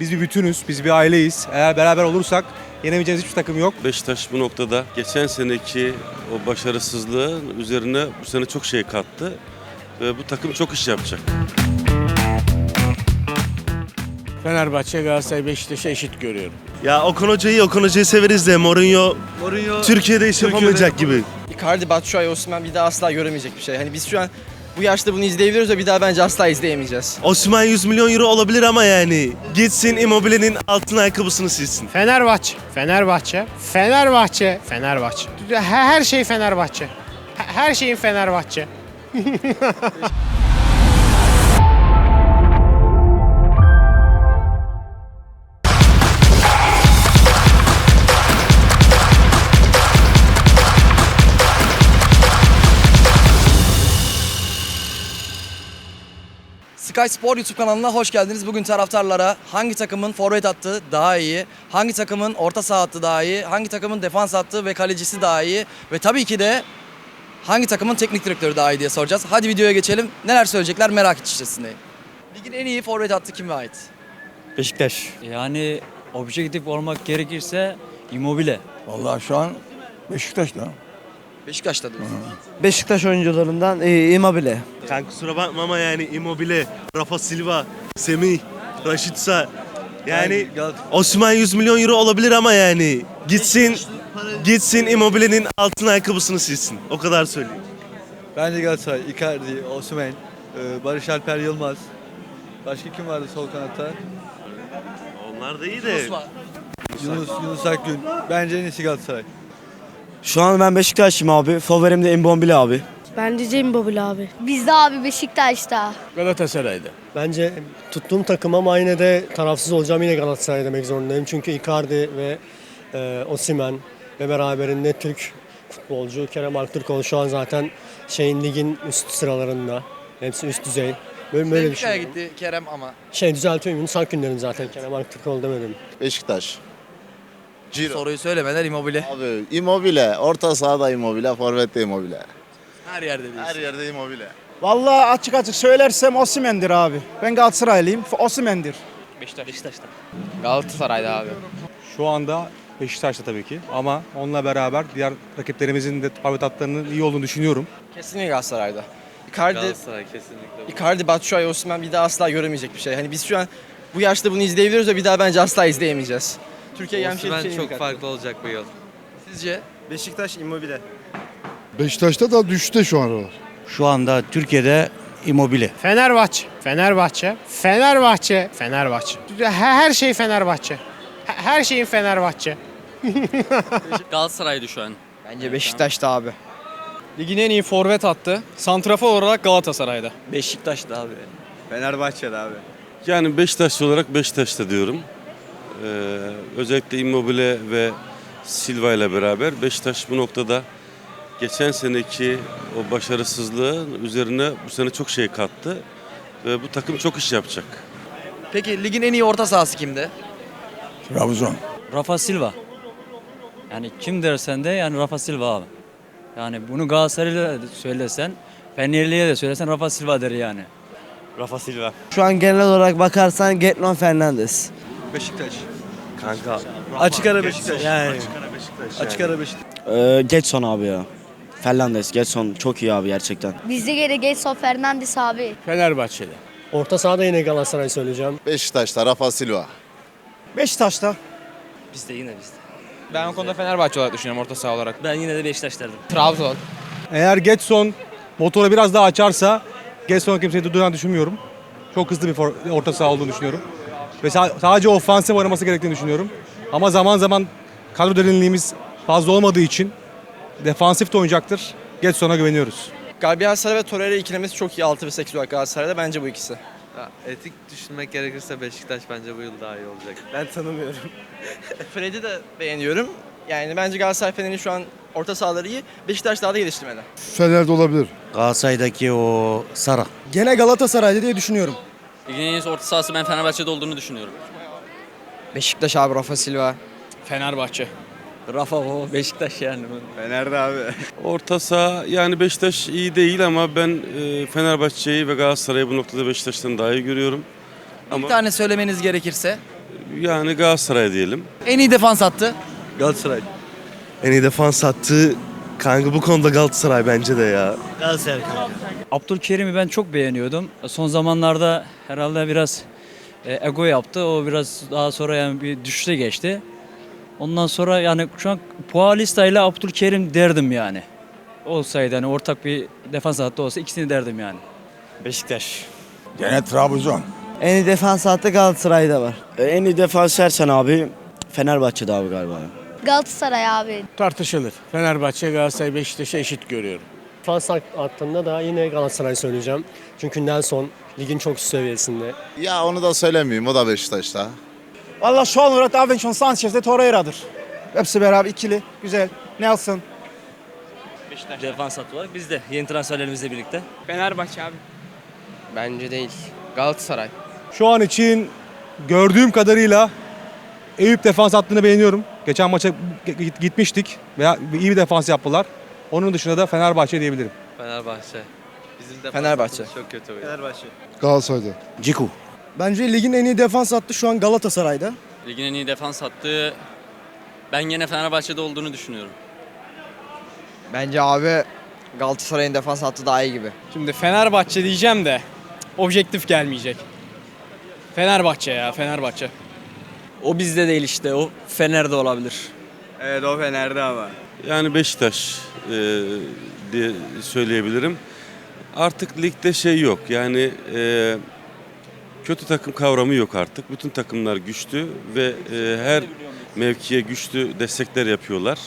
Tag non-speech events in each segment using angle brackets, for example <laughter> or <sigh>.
Biz bir bütünüz, biz bir aileyiz. Eğer beraber olursak yenemeyeceğimiz hiçbir takım yok. Beşiktaş bu noktada geçen seneki o başarısızlığın üzerine bu sene çok şey kattı. Ve bu takım çok iş yapacak. Fenerbahçe, Galatasaray, Beşiktaş'ı eşit görüyorum. Ya Okan Hoca'yı Okan Hoca'yı severiz de Mourinho, Türkiye'de iş yapamayacak gibi. Icardi, Batshuayi, Osimhen bir daha asla göremeyecek bir şey. Hani biz şu an bu yaşta bunu izleyebiliyoruz ve bir daha bence asla izleyemeyeceğiz. Osimhen 100 milyon euro olabilir ama yani gitsin Immobile'nin altın ayakkabısını silsin. Fenerbahçe, Fenerbahçe, Fenerbahçe, Fenerbahçe. Her, her şey Fenerbahçe. Her şeyin Fenerbahçe. <laughs> Sky Spor YouTube kanalına hoş geldiniz. Bugün taraftarlara hangi takımın forvet attığı daha iyi, hangi takımın orta saha hattı daha iyi, hangi takımın defans hattı ve kalecisi daha iyi ve tabii ki de hangi takımın teknik direktörü daha iyi diye soracağız. Hadi videoya geçelim. Neler söyleyecekler merak içerisindeyim. Ligin en iyi forvet hattı kime ait? Beşiktaş. Yani objektif olmak gerekirse Immobile. Vallahi şu an Beşiktaş'ta. Beşiktaş'ta diyorsun. Beşiktaş oyuncularından e, Immobile. Sen kusura bakma ama yani Immobile, Rafa Silva, Semih, Raşitsa yani Osimhen 100 milyon euro olabilir ama yani gitsin gitsin Immobile'nin altın ayakkabısını silsin. O kadar söyleyeyim. Bence Galatasaray, Icardi, Osimhen, e, Barış Alper Yılmaz. Başka kim vardı sol kanatta? Onlar da iyi de. Yunus, Yunus Akgün. Bence en iyisi Galatasaray. Şu an ben Beşiktaş'ım abi. Favorim de Immobile abi. Bence Cem Bobül abi. Bizde abi Beşiktaş'ta. Galatasaray'da. Bence tuttuğum takım ama yine de tarafsız olacağım yine Galatasaray demek zorundayım. Çünkü Icardi ve e, Osimhen ve beraberinde Türk futbolcu Kerem Aktürkoğlu şu an zaten şeyin ligin üst sıralarında. Hepsi üst düzey. Böyle, böyle bir şey. gitti Kerem ama. Şey düzeltiyorum Yunus Akgünler'in zaten Kerem Aktürkoğlu demedim. Beşiktaş. Ciro. Soruyu söylemeden Immobile. Abi Immobile, orta sahada Immobile, forvette Immobile. Her yerde diyorsun. Her yerde Immobile. Vallahi açık açık söylersem Osimhen'dir abi. Ben Galatasaraylıyım. Osimhen'dir. Galatasaray'da abi. Şu anda Beşiktaş'ta tabii ki ama onunla beraber diğer rakiplerimizin de forvet hatlarının iyi olduğunu düşünüyorum. Kesinlikle Galatasaray'da. Icardi, Galatasaray kesinlikle. Icardi, Batshuayi, Osimhen bir daha asla göremeyecek bir şey. Hani biz şu an bu yaşta bunu izleyebiliyoruz ve bir daha bence asla izleyemeyeceğiz. Türkiye gelmiş şey çok farklı olacak bu yıl. Sizce? Beşiktaş Immobile. Beşiktaş'ta da düştü şu an. Şu anda Türkiye'de Immobile. Fenerbahçe, Fenerbahçe, Fenerbahçe, Fenerbahçe. Her, her şey Fenerbahçe. Her, her şeyin Fenerbahçe. <laughs> Galatasaray'dı şu an. Bence Beşiktaş'ta abi. Ligin en iyi forvet attı. Santrafor olarak Galatasaray'da. Beşiktaş'ta abi. Fenerbahçe'de abi. Yani Beşiktaşlı olarak Beşiktaş'ta diyorum. Ee, özellikle Immobile ve Silva ile beraber Beşiktaş bu noktada geçen seneki o başarısızlığın üzerine bu sene çok şey kattı. Ve bu takım çok iş yapacak. Peki ligin en iyi orta sahası kimde? Trabzon. Rafa Silva. Yani kim dersen de yani Rafa Silva abi. Yani bunu Galatasaray'a söylesen, Fenerli'ye de söylesen Rafa Silva der yani. Rafa Silva. Şu an genel olarak bakarsan Getron Fernandes. Beşiktaş. Kanka. Açık ara Beşiktaş. Yani. Açık ara Beşiktaş. Ee, Getson abi ya. Fernandes, Getson çok iyi abi gerçekten. Bizde geri Gelson Fernandes abi. Fenerbahçe'de. Orta sahada yine Galatasaray söyleyeceğim. Beşiktaş'ta Rafa Silva. Beşiktaş'ta. Biz de yine biz de. Ben o konuda Fenerbahçe olarak düşünüyorum orta saha olarak. Ben yine de Beşiktaş derdim. Trabzon. Eğer Getson motoru biraz daha açarsa Getson kimseyi durduracağını düşünmüyorum. Çok hızlı bir orta saha olduğunu düşünüyorum. Ve sa- sadece ofansif oynaması gerektiğini düşünüyorum. Ama zaman zaman kadro derinliğimiz fazla olmadığı için defansif de oynayacaktır. Getson'a güveniyoruz. Galatasaray ve Torreira ikilemesi çok iyi 6 ve 8 olarak Galatasaray'da bence bu ikisi. etik düşünmek gerekirse Beşiktaş bence bu yıl daha iyi olacak. Ben tanımıyorum. <laughs> Fred'i de beğeniyorum. Yani bence Galatasaray Fener'in şu an orta sahaları iyi. Beşiktaş daha da geliştirmeli. Fener'de olabilir. Galatasaray'daki o Sara. Gene Galatasaray'da diye düşünüyorum. Ligin en iyisi orta sahası ben Fenerbahçe'de olduğunu düşünüyorum. Beşiktaş abi Rafa Silva. Fenerbahçe. Rafa o Beşiktaş yani. Fener'de abi. Orta saha yani Beşiktaş iyi değil ama ben e, Fenerbahçe'yi ve Galatasaray'ı bu noktada Beşiktaş'tan daha iyi görüyorum. Bir Ama tane söylemeniz gerekirse. Yani Galatasaray diyelim. En iyi defans hattı. Galatasaray. En iyi defans attı. Kanka bu konuda Galatasaray bence de ya. Abdülkerim'i ben çok beğeniyordum. Son zamanlarda herhalde biraz e, ego yaptı. O biraz daha sonra yani bir düşüşe geçti. Ondan sonra yani şu an Paulista ile Abdülkerim derdim yani. Olsaydı hani ortak bir defans hattı olsa ikisini derdim yani. Beşiktaş. Gene Trabzon. En iyi defans hattı Galatasaray'da var. E, en iyi defans dersen abi Fenerbahçe'de abi galiba. Galatasaray abi. Tartışılır. Fenerbahçe, Galatasaray, Beşiktaş'ı eşit görüyorum. Defans hattında da yine Galatasaray söyleyeceğim. Çünkü Nelson ligin çok üst seviyesinde. Ya onu da söylemeyeyim o da Beşiktaş'ta. Valla şu an olarak Davinson Sanchez'de Torreira'dır. Hepsi beraber ikili. Güzel. Nelson. Beşiktaş defans hattı olarak biz de yeni transferlerimizle birlikte. Fenerbahçe abi. Bence değil. Galatasaray. Şu an için gördüğüm kadarıyla Eyüp defans hattını beğeniyorum. Geçen maça gitmiştik veya iyi bir defans yaptılar. Onun dışında da Fenerbahçe diyebilirim. Fenerbahçe. Bizim de Fenerbahçe. Çok kötü oyun. Galatasaray'da. Ciku. Bence ligin en iyi defans hattı şu an Galatasaray'da. Ligin en iyi defans hattı ben yine Fenerbahçe'de olduğunu düşünüyorum. Bence abi Galatasaray'ın defans hattı daha iyi gibi. Şimdi Fenerbahçe diyeceğim de objektif gelmeyecek. Fenerbahçe ya Fenerbahçe. O bizde değil işte o Fener'de olabilir. Evet o Fener'de ama. Yani Beşiktaş e, diye söyleyebilirim. Artık ligde şey yok. Yani e, kötü takım kavramı yok artık. Bütün takımlar güçlü ve e, her mevkiye güçlü destekler yapıyorlar.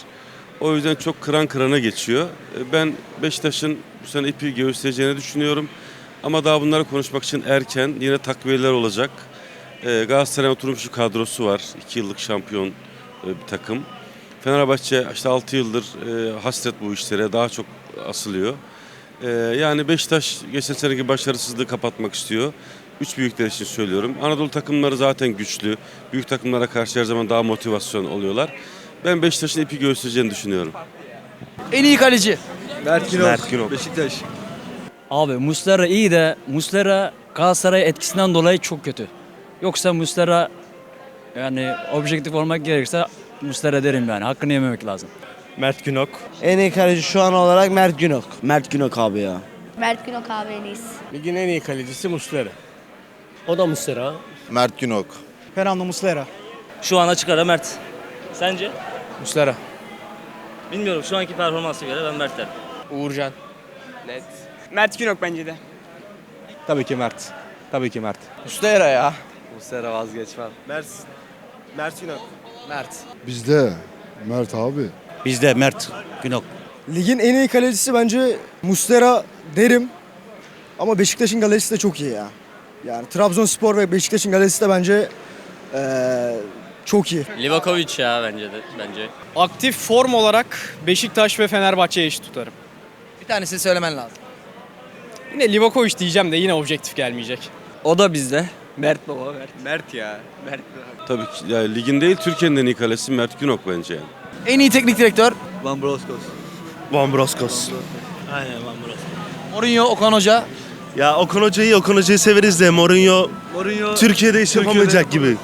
O yüzden çok kıran kırana geçiyor. E, Ben Beşiktaş'ın bu sene ipi göstereceğini düşünüyorum. Ama daha bunları konuşmak için erken. Yine takviyeler olacak. E, Galatasaray'ın oturmuş bir kadrosu var. 2 yıllık şampiyon e, bir takım. Fenerbahçe işte 6 yıldır e, hasret bu işlere daha çok asılıyor. E, yani Beşiktaş geçen seneki başarısızlığı kapatmak istiyor. Üç büyükler için söylüyorum. Anadolu takımları zaten güçlü. Büyük takımlara karşı her zaman daha motivasyon oluyorlar. Ben Beşiktaş'ın ipi göstereceğini düşünüyorum. En iyi kaleci. Mert Günok. Mert Günok. Beşiktaş. Abi Muslera iyi de Muslera Galatasaray etkisinden dolayı çok kötü. Yoksa Muslera yani objektif olmak gerekirse Muslera derim yani. Hakkını yememek lazım. Mert Günok. En iyi kaleci şu an olarak Mert Günok. Mert Günok abi ya. Mert Günok abi en iyisi. Ligin en iyi kalecisi Muslera. O da Muslera. Mert Günok. Fernando Muslera. Şu an açık ara Mert. Sence? Muslera. Bilmiyorum şu anki performansa göre ben Mert derim. Uğurcan. Net. Mert Günok bence de. Tabii ki Mert. Tabii ki Mert. Muslera ya. Muslera vazgeçmem. Mert. Mert Günok. Mert. Bizde. Mert abi. Bizde Mert Günok. Ligin en iyi kalecisi bence Muslera derim. Ama Beşiktaş'ın galerisi de çok iyi ya. Yani Trabzonspor ve Beşiktaş'ın galerisi de bence eee, çok iyi. Livakovic ya bence de bence. Aktif form olarak Beşiktaş ve Fenerbahçe'ye eşit tutarım. Bir tanesini söylemen lazım. Yine Livakovic diyeceğim de yine objektif gelmeyecek. O da bizde. Mert baba Mert. Mert ya. Mert. Tabii ki yani ligin değil Türkiye'nin en iyi kalesi Mert Günok bence yani. En iyi teknik direktör. Van Broskos. Mourinho, Okan Hoca. Ya Okan Hoca'yı Okan Hoca'yı severiz de Mourinho, Mourinho Türkiye'de iş yapamayacak gibi.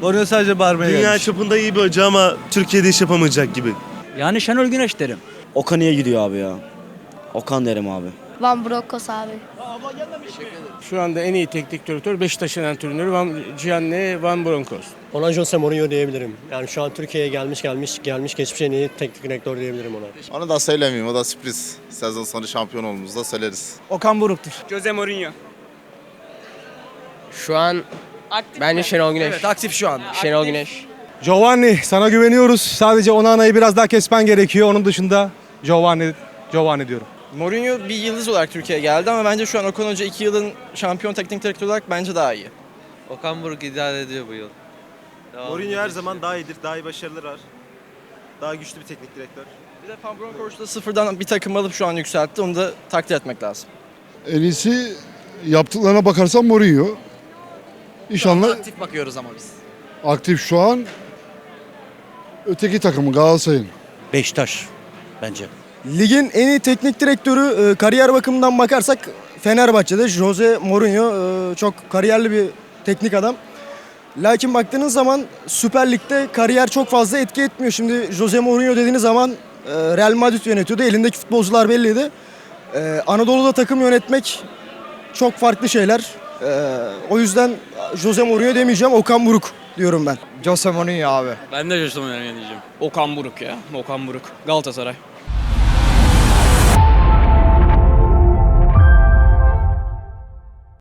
Mourinho sadece bağırmaya Dünya çapında iyi bir hoca ama Türkiye'de iş yapamayacak gibi. Yani Şenol Güneş derim. Okan niye gidiyor abi ya? Okan derim abi. Van Bronckhorst abi. Şu anda en iyi teknik direktör Beşiktaş'ın antrenörü Van, Gianni Van Bronckhorst. Ona Jose Mourinho diyebilirim. Yani şu an Türkiye'ye gelmiş gelmiş gelmiş geçmiş en iyi teknik direktör diyebilirim ona. Onu da söylemeyeyim o da sürpriz. Sezon sonu şampiyon olduğumuzda söyleriz. Okan Buruk'tur. Jose Mourinho. Şu an bence Şenol Güneş. Evet aktif şu an. Şenol Güneş. Giovanni sana güveniyoruz. Sadece Onana'yı biraz daha kesmen gerekiyor. Onun dışında Giovanni, Giovanni diyorum. Mourinho bir yıldız olarak Türkiye'ye geldi ama bence şu an Okan Hoca iki yılın şampiyon teknik direktör olarak bence daha iyi. Okan Buruk idare ediyor bu yıl. Mourinho her zaman daha iyidir, daha iyi başarıları var. Daha güçlü bir teknik direktör. Bir de Van Bronckhorst da sıfırdan bir takım alıp şu an yükseltti. Onu da takdir etmek lazım. En iyisi yaptıklarına bakarsan Mourinho. İnşallah Aktif bakıyoruz ama biz. aktif şu an. Öteki takımı Galatasaray'ın. Beşiktaş bence. Ligin en iyi teknik direktörü e, kariyer bakımından bakarsak Fenerbahçe'de Jose Mourinho e, çok kariyerli bir teknik adam. Lakin baktığınız zaman Süper Lig'de kariyer çok fazla etki etmiyor. Şimdi Jose Mourinho dediğiniz zaman e, Real Madrid yönetiyordu. Elindeki futbolcular belliydi. E, Anadolu'da takım yönetmek çok farklı şeyler. E, o yüzden Jose Mourinho demeyeceğim, Okan Buruk diyorum ben. Jose Mourinho abi. Ben de Jose Mourinho diyeceğim. Okan Buruk ya. Okan Buruk. Galatasaray.